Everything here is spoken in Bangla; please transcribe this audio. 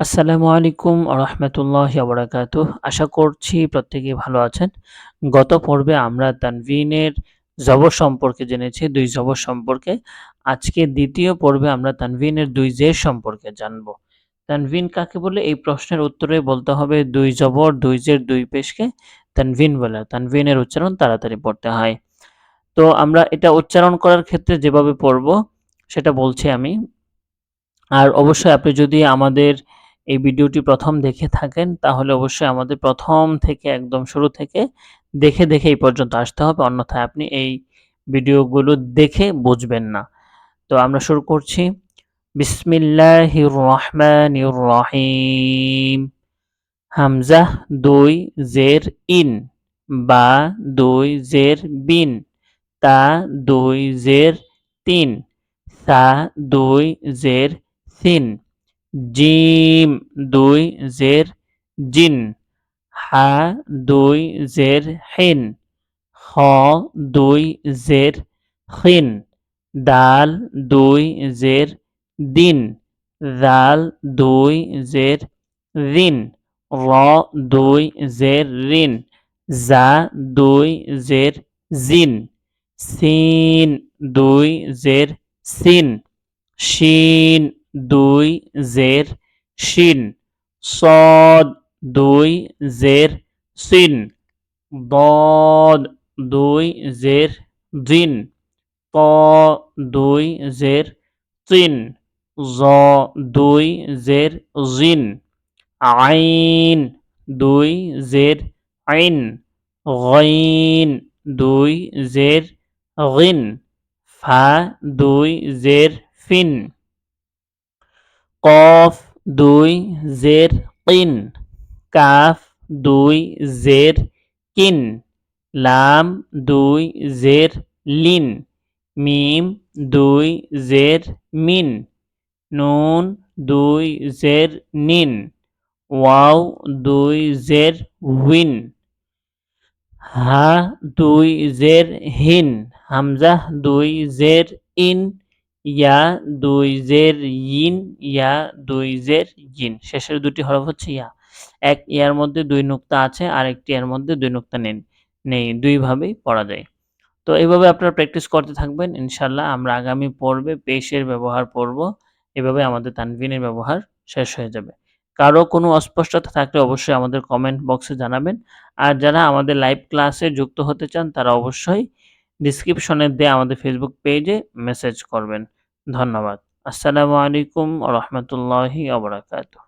আসসালামু আলাইকুম রহমতুল্লাহ বারাকাতুহ আশা করছি প্রত্যেকেই ভালো আছেন। গত পর্বে আমরা তানভিনের জবর সম্পর্কে জেনেছি, দুই জবর সম্পর্কে। আজকে দ্বিতীয় পর্বে আমরা তানভিনের দুই জের সম্পর্কে জানব। তানভিন কাকে বলে? এই প্রশ্নের উত্তরে বলতে হবে, দুই জবর, দুই জের, দুই পেশকে তানভিন বলে। তানভিনের উচ্চারণ তাড়াতাড়ি পড়তে হয়। তো আমরা এটা উচ্চারণ করার ক্ষেত্রে যেভাবে পড়ব, সেটা বলছি আমি। আর অবশ্যই আপনি যদি আমাদের এই ভিডিওটি প্রথম দেখে থাকেন, তাহলে অবশ্যই আমাদের প্রথম থেকে একদম শুরু থেকে দেখে দেখে এই পর্যন্ত আসতে হবে। অন্যথায় আপনি এই ভিডিওগুলো দেখে বুঝবেন না। তো আমরা শুরু করছি। বিসমিল্লাহির রহমানির রহিম হামজা দুই জের ইন, বা দুই জের বিন, তা দুই জের তিন, সা দুই জের সিন। জিম, দুই জের জিন, হা, দুই জের হিন খ দুই জের খিন দাল দুই জের দিন দাল দুই জের রিন র, দুই জের রিন জা, দুই জের জিন, সিন, দুই জের সিন, শিন দুই জের শিন। সদ দুই জের সিন দদ দুই জের জিন। ত দুই জের চিন। জ দুই জের জিন। আইন দুই জের আইন। গইন দুই জের গিন। ফা দুই জের ফিন। কফ দুই জের কিন কাফ দুই জের কিন, লাম দুই জের লিন, মিম দুই জের মিন, নুন দুই জের নিন, ওয়াও দুই জের উইন, হা দুই জের হিন, হামজা দুই জের ইন ইয়া দুই জের ইন, ইয়া দুই জের জিন শেষের দুটি হরফ হচ্ছে ইয়া। এক ইয়ার মধ্যে দুই নুক্তা আছে আর একটি এর মধ্যে দুই নুক্তা নেই নেই। দুইভাবেই পড়া যায়। তো এইভাবে আপনারা প্র্যাকটিস করতে থাকবেন ইনশাল্লাহ আমরা আগামী পর্বে পেশের ব্যবহার পড়ব। এভাবে আমাদের তানভিনের ব্যবহার শেষ হয়ে যাবে। কারও কোনো অস্পষ্টতা থাকলে অবশ্যই আমাদের কমেন্ট বক্সে জানাবেন। আর যারা আমাদের লাইভ ক্লাসে যুক্ত হতে চান, তারা অবশ্যই ডিসক্রিপশনে দিয়ে আমাদের ফেসবুক পেজে মেসেজ করবেন। ধন্যবাদ। আসসালামু আলাইকুম রহমতুল্লাহি আবরাকাতু